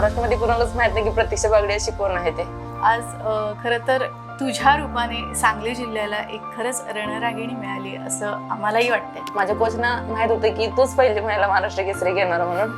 महाराष्ट्रामध्ये कुणालाच माहीत नाही की प्रतीक्षा बागडे अशी कोण आहे ते. आज खरं तर तुझ्या रूपाने सांगली जिल्ह्याला एक खरंच रणरागिणी मिळाली असं आम्हालाही वाटतंय. माझ्या कोचना माहीत होतं की तूच पहिली महिला महाराष्ट्र केसरी घेणार म्हणून.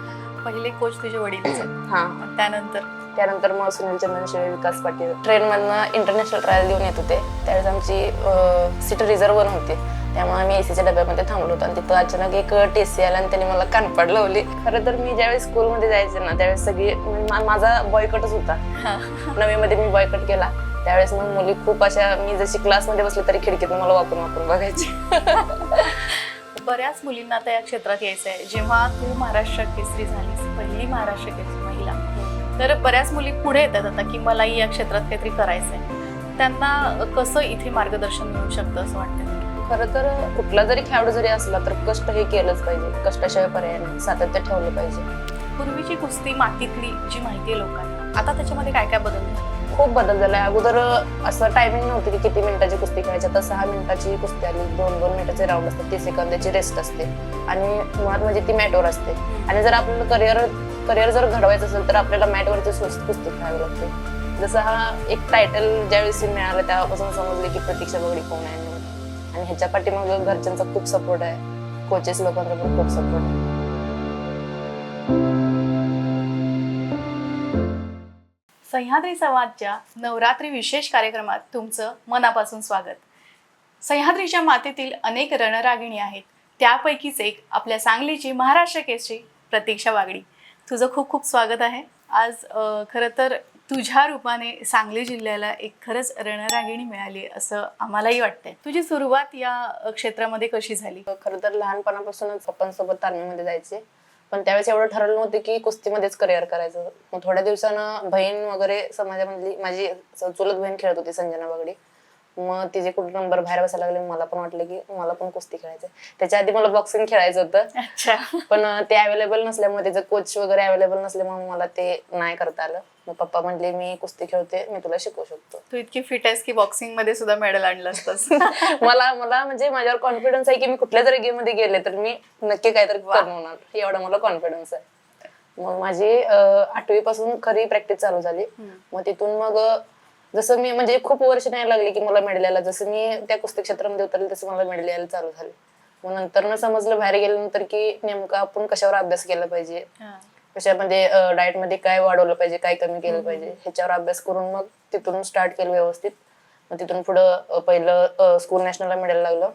पहिले कोच तुझे आहेत हा. त्यानंतर? त्यानंतर मग सुनील चंदन शिळे विकास पाटील. ट्रेन मधनं इंटरनॅशनल ट्रायल देऊन येत होते. त्यावेळेस आमची सीट रिझर्व होती. त्यामुळे आम्ही एसीच्या डब्यामध्ये थांबलो होतो आणि तिथं अचानक एक टेसी आला आणि त्याने मला कानपाड लावली खरं तर मी ज्यावेळेस स्कूलमध्ये जायचे ना त्यावेळेस सगळी मा- माझा बॉयकटच होता. नवीमध्ये मी बॉयकट केला. त्यावेळेस मग मुली खूप अशा मी जशी क्लासमध्ये बसली तरी खिडकीतून मला वापरून वापरून बघायची. बऱ्याच मुलींना आता या क्षेत्रात यायचं आहे. जेव्हा तू महाराष्ट्र केसरी झालीस पहिली महाराष्ट्र केसरी महिला तर बऱ्याच मुली पुढे येतात आता की मलाही या क्षेत्रात काहीतरी करायचं आहे त्यांना कसं इथे मार्गदर्शन मिळू शकतं असं वाटतं खरं तर कुठला जरी खेळाडू जरी असला तर कष्ट हे केलंच पाहिजे. कष्टाशिवाय पर्याय नाही. सातत्य ठेवलं पाहिजे. पूर्वीची कुस्ती मातीतली जी माहिती आहे लोकांना. आता त्याच्यामध्ये काय काय बदल? खूप बदल झालाय अगोदर असं टायमिंग नव्हतं की किती मिनिटाची कुस्ती खेळायची. आता सहा मिनिटाची कुस्ती आली दोन दोन मिनिटाचे राऊंड असतात. तीस सेकंदाची रेस्ट असते. आणि मुळात म्हणजे ती मॅटवर असते. आणि जर आपल्याला करिअर करिअर जर घडवायचं असेल तर आपल्याला मॅटवरची सुस्त कुस्ती खेळावी लागते. जसं हा एक टायटल ज्यावेळेस मिळालं तेव्हापासून समजले की प्रतीक्षा बगडी कोण आहे. आणि ह्याच्या पाठीमागे घरच्यांचा खूप सपोर्ट आहे. कोचेस लोकांचा पण खूप सपोर्ट आहे. सह्याद्री संवादच्या नवरात्री विशेष कार्यक्रमात तुमचं मनापासून स्वागत. सह्याद्रीच्या मातेतील अनेक रणरागिणी आहेत. त्यापैकीच एक आपल्या सांगलीची महाराष्ट्र केसरी प्रतीक्षा वागडी. तुझं खूप खूप स्वागत आहे. आज खरं तर तुझ्या रूपाने सांगली जिल्ह्याला एक खरंच रणरागिणी मिळाली असं आम्हालाही वाटतंय. तुझी सुरुवात या क्षेत्रामध्ये कशी झाली? खरं तर लहानपणापासूनच पप्पांसोबत तालमीमध्ये जायचे. पण त्यावेळेस एवढं ठरवलं नव्हतं की कुस्तीमध्येच करिअर करायचं. मग थोड्या दिवसानं बहीण वगैरे समाजामधली माझी चुलत बहीण खेळत होती संजना बागडे मग तिचे कुठे नंबर बाहेर बसायला लागले. मला पण वाटलं की मला पण कुस्ती खेळायचं त्याच्या आधी मला बॉक्सिंग खेळायचं होतं. पण ते अवेलेबल नसल्यामुळे त्याचं कोच वगैरे अवेलेबल नसल्यामुळे मला ते नाही करता आलं. मग पप्पा म्हणले मी कुस्ती खेळते मी तुला शिकवू शकतो. तू इतकी फिट आहेस की बॉक्सिंगमध्ये सुद्धा मेडल आणलं असतंस. मला मला म्हणजे माझ्यावर कॉन्फिडन्स आहे की मी कुठल्या जरी गेममध्ये गेले तर मी नक्की काहीतरी करणार एवढा मला कॉन्फिडन्स आहे. मग माझी आठवी पासून खरी प्रॅक्टिस चालू झाली. मग तिथून मग जसं मी म्हणजे खूप वर्ष नाही लागली की मला मेडल यायला. जसं मी त्या कुस्ती क्षेत्रामध्ये उतरले तसं मला मेडल यायला चालू झाले. मग नंतर न समजलं बाहेर गेल्यानंतर की नेमकं आपण कशावर अभ्यास केला पाहिजे. कशामध्ये डाएटमध्ये काय वाढवलं पाहिजे काय कमी केलं पाहिजे ह्याच्यावर अभ्यास करून मग तिथून स्टार्ट केलं व्यवस्थित. मग तिथून पुढं पहिलं स्कूल नॅशनलला मेडल लागलं.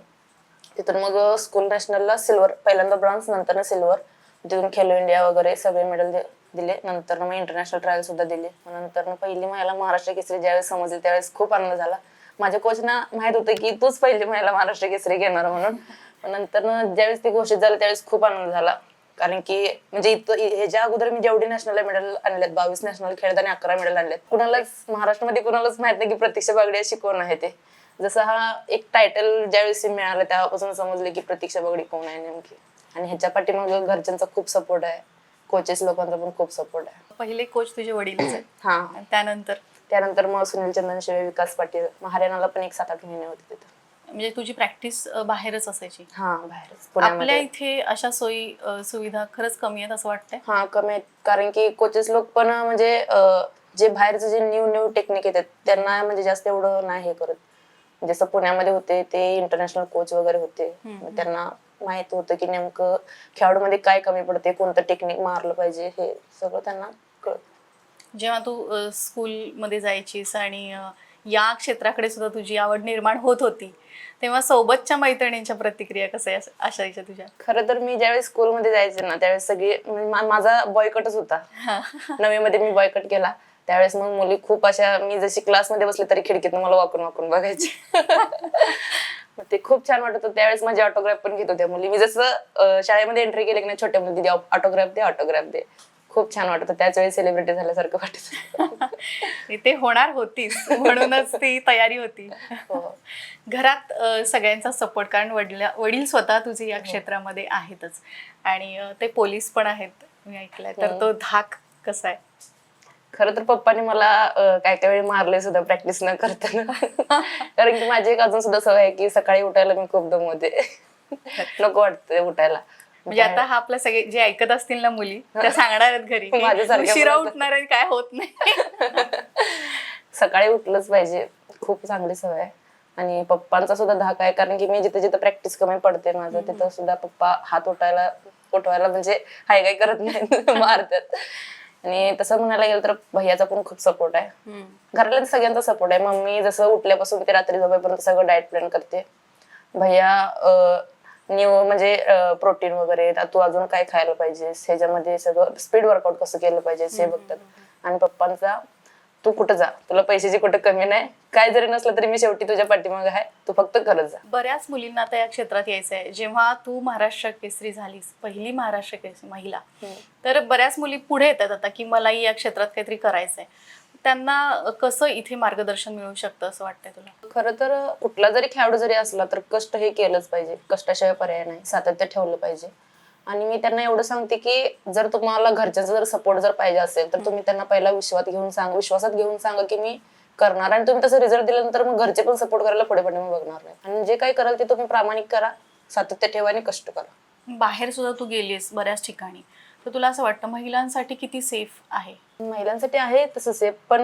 तिथून मग स्कूल नॅशनलला सिल्वर पहिल्यांदा ब्रॉन्झ नंतर सिल्वर तिथून खेलो इंडिया वगैरे सगळे मेडल दिले. नंतर मग इंटरनॅशनल ट्रायल सुद्धा दिले. नंतर पहिली महिला महाराष्ट्र केसरी ज्यावेळेस समजली त्यावेळेस खूप आनंद झाला. माझ्या कोचना माहीत होतं की तूच पहिली महिला महाराष्ट्र केसरी घेणार म्हणून. नंतर ज्यावेळेस ती घोषित झालं त्यावेळेस खूप आनंद झाला. कारण की म्हणजे इथं ह्याच्या अगोदर मी जेवढी नॅशनल मेडल आणलेत बावीस नॅशनल खेळत आणि अकरा मेडल आणलेत कुणालाच महाराष्ट्रामध्ये कुणालाच माहीत नाही की प्रतीक्षा बागडे अशी कोण आहे ते. जसं हा एक टायटल ज्यावेळेस मिळालं तेव्हापासून समजले की प्रतीक्षा बागडी कोण आहे नेमकी. आणि ह्याच्या पाठीमागे घरच्यांचा खूप सपोर्ट आहे. कोचेस लोकांचा पण खूप सपोर्ट आहे. पहिले कोच तुझे आहेत हा. त्यानंतर? त्यानंतर मग सुनील चंदन शिळे विकास पाटील. मग हरियाणाला पण एक सात आठ महिने होते तिथं. म्हणजे तुझी प्रॅक्टिस बाहेरच असायची. हा बाहेरच. आपल्या इथे अशा सोयी अ, सुविधा खरंच कमी आहेत असं वाटतंय? हा कमी आहेत. कारण की कोचेस लोक पण म्हणजे अं, जे बाहेरचे जे न्यू न्यू टेक्निक येतात त्यांना म्हणजे जास्त एवढं नाही हे करत. जसं पुण्यामध्ये होते ते इंटरनॅशनल कोच वगैरे होते. मग त्यांना माहीत होतं की नेमकं खेळाडूमध्ये काय कमी पडते कोणतं टेक्निक मारलं पाहिजे हे सगळं त्यांना कळत. जेव्हा तू अ, स्कूलमध्ये जायचीस आणि अ, या क्षेत्राकडे सुद्धा तुझी आवड निर्माण होत होती. तेव्हा सोबतच्या मैत्रिणींच्या प्रतिक्रिया कशा अस- असायच्या तुझ्या? खरं तर मी ज्यावेळेस स्कूलमध्ये जायचे ना त्यावेळेस सगळी माझा बॉयकटच होता. नवीमध्ये मी बॉयकट केला. त्यावेळेस मग मुली खूप अशा मी जशी क्लासमध्ये बसले तरी खिडकीतून मला वाकून वाकून बघायचे. ते खूप छान वाटत होतं. त्यावेळेस माझी ऑटोग्राफ पण घेत होत्या मुली. मी जसं शाळेमध्ये एंट्री केली की नाही छोट्या मुली ऑटोग्राफ दे ऑटोग्राफ दे. खूप छान वाटत. त्याच वेळी सेलिब्रिटी झाल्यासारखं वाटत. होतं. ते होणार होतीस म्हणूनच ती तयारी होती. हो. घरात सगळ्यांचा सपोर्ट कारण वडिला वडील स्वतः तुझे या क्षेत्रामध्ये आहेतच. आणि ते पोलीस पण आहेत. मी ऐकलंय. तर हो. तो धाक कसा आहे? खरं तर पप्पानी मला काय काय वेळी मारले सुद्धा प्रॅक्टिस न करताना. कारण की माझी एक अजून सुद्धा सवय आहे की सकाळी उठायला मी खूप दमवते. नको वाटतं उठायला. म्हणजे आता हा आपल्या सगळे जे ऐकत असतील ना मुली त्या सांगणार आहेत घरी उशिरा. उठणार आहे काय होत नाही. सकाळी उठलंच पाहिजे खूप चांगली सवय आहे. आणि पप्पांचा सुद्धा धाक आहे कारण की मी जिथे जिथे प्रॅक्टिस कमी पडते माझं तिथं सुद्धा पप्पा हात उठायला उठवायला म्हणजे हाय काय करत नाही मारतात. आणि तसं म्हणायला गेलं तर भैयाचा पण खूप सपोर्ट आहे. घरातल्या सगळ्यांचा सपोर्ट आहे. मम्मी जसं उठल्यापासून ते रात्री झोपेपर्यंत सगळं डाएट प्लॅन करते. भैया न्यू म्हणजे प्रोटीन वगैरे तू अजून काय खायला पाहिजेस? ह्याच्यामध्ये सगळं स्पीड वर्कआउट कसं केलं पाहिजे हे बघतात. आणि पप्पांचा तू कुठं जा? तुला पैशाची कुठं कमी नाही? काय जरी नसलं तरी मी शेवटी तुझ्या पाठीमागे आहे. तू फक्त करत जा. बऱ्याच मुलींना आता या क्षेत्रात यायचं आहे जेव्हा तू महाराष्ट्र केसरी झालीस पहिली महाराष्ट्र केसरी महिला तर बऱ्याच मुली पुढे येतात आता की मलाही या क्षेत्रात काहीतरी करायचंय. त्यांना कसं इथे मार्गदर्शन मिळू शकतं असं वाटतंय तुला? खरं तर कुठला जरी खेळाडू जरी असला तर कष्ट हे केलंच पाहिजे. कष्टाशिवाय पर्याय नाही. सातत्य ठेवलं पाहिजे. आणि मी त्यांना एवढं सांगते की जर तुम्हाला घरच्यांचा जर सपोर्ट जर पाहिजे असेल तर तुम्ही त्यांना पहिला विश्वासात घेऊन सांग विश्वासात घेऊन सांगा की मी करणार. आणि तुम्ही तसं रिझल्ट दिल्यानंतर मग घरचे पण सपोर्ट करायला पुढे पुढे मग बघणार नाही. आणि जे काही कराल ते तुम्ही प्रामाणिक करा सातत्य ठेवा आणि कष्ट करा. बाहेर सुद्धा तू गेलीस बऱ्याच ठिकाणी. तर तुला असं वाटतं महिलांसाठी किती सेफ आहे? महिलांसाठी आहे तसं सेफ पण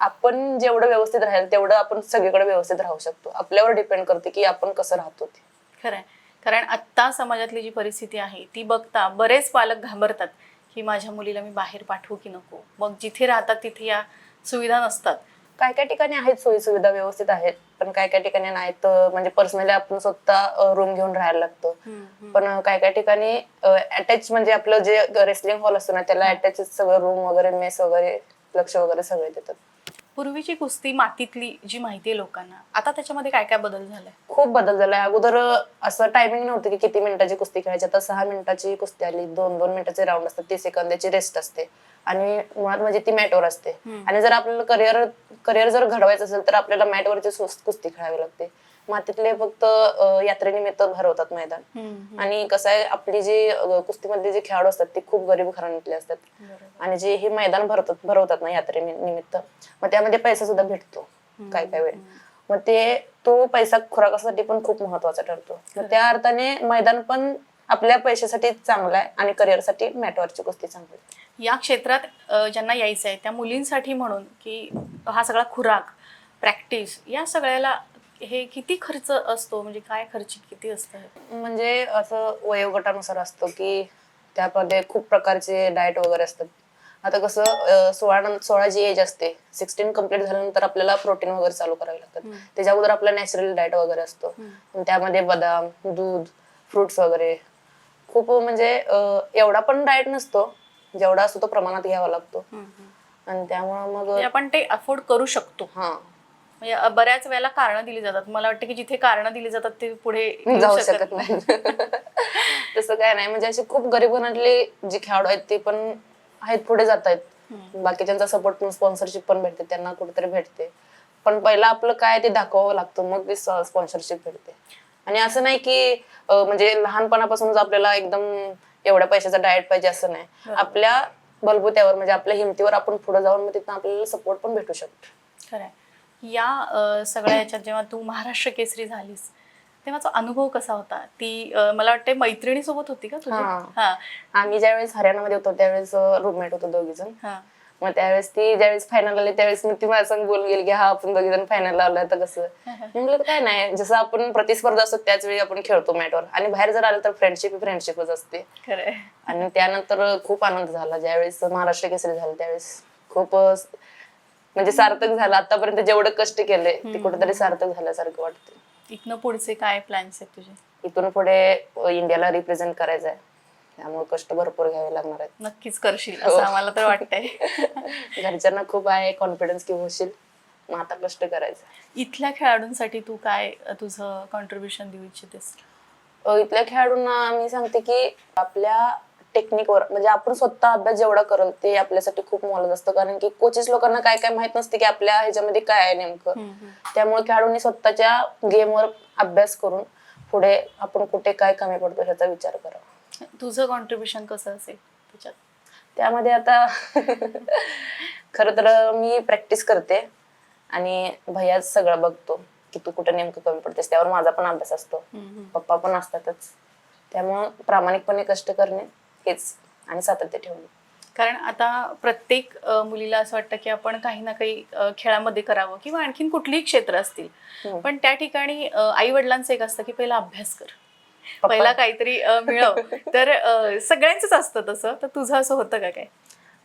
आपण जेवढं व्यवस्थित राहील तेवढं आपण सगळीकडे व्यवस्थित राहू शकतो. आपल्यावर डिपेंड करते की आपण कसं राहतो ते. खरंय. कारण आत्ता समाजातली जी परिस्थिती आहे ती बघता बरेच पालक घाबरतात की माझ्या मुलीला मी बाहेर पाठवू की नको? मग जिथे राहतात तिथे या सुविधा नसतात. काय काय ठिकाणी आहेत सोयी सुविधा व्यवस्थित आहेत? पण काय काय ठिकाणी नाहीत म्हणजे पर्सनली आपण स्वतः रूम घेऊन राहायला लागतं. पण काय काय ठिकाणी अटॅच म्हणजे आपलं जे रेसलिंग हॉल असतो ना त्याला अटॅच सगळं रूम वगैरे मेस वगैरे लक्ष वगैरे सगळे देतात. पूर्वीची कुस्ती मातीतली जी माहिती आहे लोकांना आता त्याच्यामध्ये काय काय बदल झालाय? खूप बदल झालाय. अगोदर असं टायमिंग नव्हतं की किती मिनिटाची कुस्ती खेळायची. आता सहा मिनिटाची कुस्ती आली दोन दोन मिनिटाचे राऊंड असतात तीस सेकंदाची रेस्ट असते. आणि मुळात म्हणजे ती मॅटवर असते. आणि जर आपल्याला करिअर करिअर जर घडवायचं असेल तर आपल्याला मॅटवरची कुस्ती खेळावी लागते. मातीतले फक्त यात्रेनिमित्त भरवतात मैदान. आणि कसं आहे आपली जी कुस्तीमधले जे खेळाडू असतात ते खूप गरीब घराण्यातले असतात. आणि जे हे मैदान भरतात भरवतात ना यात्रे निमित्त मग त्यामध्ये पैसा सुद्धा भेटतो काय काय वेळ. मग ते तो पैसा खुराकासाठी पण खूप महत्त्वाचा ठरतो. त्या अर्थाने मैदान पण आपल्या पैशासाठी चांगलं आहे आणि करिअरसाठी मॅटवरची कुस्ती चांगली आहे. या क्षेत्रात ज्यांना यायचं आहे त्या मुलींसाठी म्हणून की हा सगळा खुराक प्रॅक्टिस या सगळ्याला हे किती खर्च असतो? म्हणजे काय खर्च किती असतं म्हणजे असं वयोगटानुसार असतो की त्यामध्ये खूप प्रकारचे डाएट वगैरे असतात. आता कसं सोळा सोळा जी एज असते सिक्स्टीन कंप्लीट झाल्यानंतर आपल्याला प्रोटीन वगैरे चालू करावे लागतात. त्याच्या अगोदर आपला नॅचरल डाएट वगैरे असतो. त्यामध्ये बदाम दूध फ्रुट्स वगैरे. खूप म्हणजे एवढा पण डाएट नसतो जेवढा असतो तो प्रमाणात घ्यावा लागतो. आणि त्यामुळं मग म्हणजे आपण ते अफोर्ड करू शकतो. हा. म्हणजे बऱ्याच वेळेला कारणं दिली जातात. मला वाटतं की जिथे कारणं दिली जातात ते पुढे जाऊ शकत नाही. तसं काय नाही. म्हणजे असे खूप गरीब घरातले जे खेळाडू आहेत ते पण आहेत पुढे जात आहेत. बाकीच्यांचा सपोर्ट पण स्पॉन्सरशिप पण भेटते. त्यांना कुठेतरी भेटते. पण पहिला आपलं काय ते दाखवावं लागतं. मग ते स्पॉन्सरशिप भेटते. आणि असं नाही की म्हणजे लहानपणापासूनच आपल्याला एकदम एवढ्या पैशाचा डाएट पाहिजे असं नाही. आपल्या बलबुत्यावर म्हणजे आपल्या हिमतीवर आपण पुढे जाऊन मग तिथं आपल्याला सपोर्ट पण भेटू शकतो. खरंय या सगळ्या याच्यात जेव्हा तू महाराष्ट्र केसरी झालीस तेव्हाचा अनुभव कसा होता? ती मला वाटते मैत्रिणी सोबत होती का तुझी? हा. हा. आम्ही ज्यावेळेस हरियाणामध्ये होतो त्यावेळेस रूममेट होतो दोघी जण हा. मग त्यावेळेस ती ज्यावेळेस फायनल आली त्यावेळेस मी ती माझ्या संग बोलून गेली की हा आपण दोघी जण फायनल आलोय तर कसं? मी म्हणलं काय नाही जसं आपण प्रतिस्पर्धा असतो त्याच वेळी आपण खेळतो मॅटवर. आणि बाहेर जर आलं तर फ्रेंडशिप फ्रेंडशिपच असते. आणि त्यानंतर खूप आनंद झाला. ज्यावेळेस महाराष्ट्र केसरी झालं त्यावेळेस खूप म्हणजे सार्थक झालं. आतापर्यंत जेवढं कष्ट केले ते कुठेतरी सार्थक झाल्यासारखं वाटतं इथनं पुढचे काय प्लॅन्स आहेत तुझे? इथून पुढे इंडियाला रिप्रेझेंट करायचं आहे त्यामुळे कष्ट भरपूर घ्यावे लागणार आहेत. नक्कीच करशील असं आम्हाला तर वाटतंय. घरच्यांना खूप आहे कॉन्फिडन्स की होशील. मग आता कष्ट करायचं. इथल्या खेळाडूंसाठी तू काय तुझं कॉन्ट्रीब्युशन देऊ इच्छितेस? इथल्या खेळाडूंना मी सांगते की आपल्या टेक्निकवर म्हणजे आपण स्वतः अभ्यास जेवढा करल ते आपल्यासाठी खूप मोलाचं असतं. कारण की कोचेस लोकांना काय काय माहीत नसते की आपल्या ह्याच्यामध्ये काय आहे नेमकं. त्यामुळे खेळाडूंनी स्वतःच्या गेमवर अभ्यास करून पुढे आपण कुठे काय कमी पडतो ह्याचा विचार करावा. तुझं कॉन्ट्रीब्युशन कसं असेल त्याच्यात? त्यामध्ये आता खरं तर मी प्रॅक्टिस करते आणि भैयाच सगळं बघतो की तू कुठे नेमकं कमी पडतेस त्यावर माझा पण अभ्यास असतो. पप्पा पण असतातच. त्यामुळं प्रामाणिकपणे कष्ट करणे हेच आणि सातत्य ठेवणे. कारण आता प्रत्येक मुलीला असं वाटतं की आपण काही ना काही खेळामध्ये करावं किंवा आणखीन कुठलीही क्षेत्र असतील. पण त्या ठिकाणी आई वडिलांचं एक असतं की पहिला अभ्यास कर. पहिला काहीतरी मिळव. तर अ, सगळ्यांचंच असतं तसं. तर तुझं असं होतं का काय?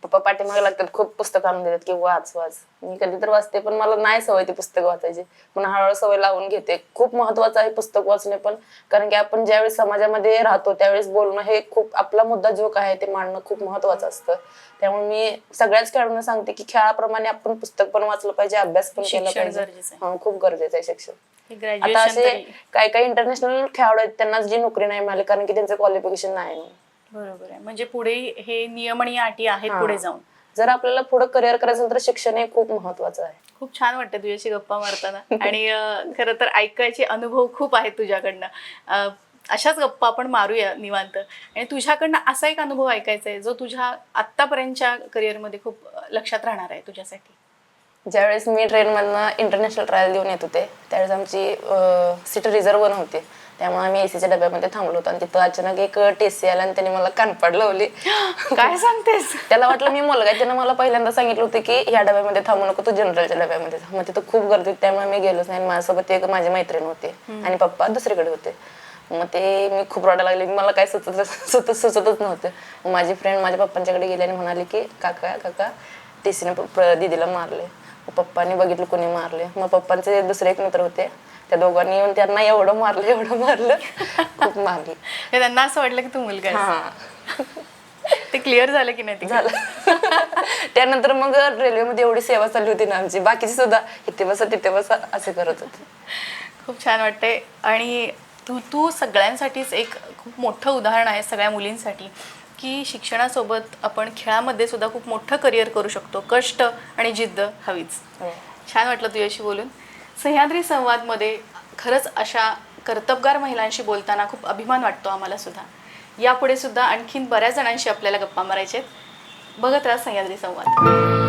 पप्पा पाठीमागे लागतात खूप पुस्तकं आणून देतात की वाच वाच. मी कधी तर वाचते पण मला नाही सवय ती पुस्तकं वाचायची. पण हळूहळू सवय लावून घेते. खूप महत्वाचं आहे पुस्तक वाचणे पण कारण की आपण ज्यावेळेस समाजामध्ये राहतो त्यावेळेस बोलणं हे खूप आपला मुद्दा जो काय आहे ते मांडणं खूप महत्वाचं असतं. त्यामुळे मी सगळ्याच खेळाडूंना सांगते की खेळाप्रमाणे आपण पुस्तक पण वाचलं पाहिजे अभ्यास पण केला पाहिजे. हा, खूप गरजेचं आहे शिक्षण. आता असे काही काही इंटरनॅशनल खेळाडू आहेत त्यांना जी नोकरी नाही मिळाली कारण की त्यांचं क्वालिफिकेशन नाही. बरोबर आहे. म्हणजे पुढे हे नियम आणि अटी आहेत हा. पुढे जाऊन. जर आपल्याला पुढे करिअर करायचं असेल तर शिक्षण हे खूप महत्वाचं आहे. खूप छान वाटतं तुझ्याशी गप्पा मारताना. आणि अं, खरं तर ऐकायचे अनुभव खूप आहेत तुझ्याकडनं. अं, अशाच गप्पा आपण मारूया निवांत. आणि तुझ्याकडनं असा एक अनुभव ऐकायचा आहे जो तुझ्या आत्तापर्यंतच्या करिअरमध्ये खूप अं, लक्षात राहणार आहे तुझ्यासाठी. ज्यावेळेस मी ट्रेनमधनं इंटरनॅशनल ट्रायल देऊन येत होते त्यावेळेस आमची सीट रिझर्व नव्हती त्यामुळे आम्ही एसीच्या डब्यामध्ये थांबलो होतो आणि तिथं अचानक एक टेसी आला आणि त्याने मला कानपाड लावली. काय सांगतेस? त्याला वाटलं मी मुलगा त्यानं मला पहिल्यांदा सांगितलं होतं की ह्या डब्यामध्ये थांबू नको तू जनरलच्या डब्यामध्ये. मग तिथं खूप गर्दी होती. त्यामुळे मी गेलोच नाही माझ्यासोबत एक माझे मैत्रीण होते आणि पप्पा दुसरीकडे होते. मग ते मी खूप रडायला लागले. मला काय सुचत सुचत सुचतच नव्हतं. माझी फ्रेंड माझ्या पप्पांच्याकडे गेली आणि म्हणाली की काका काका टीसीने दिदीला मारले पप्पांनी बघितलं कोणी मारले. मग पप्पांचे दुसरे एक मित्र होते त्या दोघांनी येऊन त्यांना एवढं मारलं एवढं मारलं. खूप मारलं. त्यांना असं वाटलं की तू मुलगा. हा. ते क्लिअर झालं की नाही झालं. त्यानंतर मग रेल्वेमध्ये एवढी सेवा चालली होती ना आमची. बाकीची सुद्धा इथे बसा तिथे बसा असे करत होते. खूप छान वाटते आणि तू तू सगळ्यांसाठीच एक खूप मोठं उदाहरण आहे सगळ्या मुलींसाठी. की शिक्षणासोबत आपण खेळामध्ये सुद्धा खूप मोठं करिअर करू शकतो. कष्ट आणि जिद्द हवीच. छान वाटलं तुझ्याशी बोलून. सह्याद्री संवादमध्ये खरंच अशा कर्तबगार महिलांशी बोलताना खूप अभिमान वाटतो आम्हाला सुद्धा. यापुढे सुद्धा आणखीन बऱ्याच जणांशी आपल्याला गप्पा मारायचे बघत राहा सह्याद्री संवाद.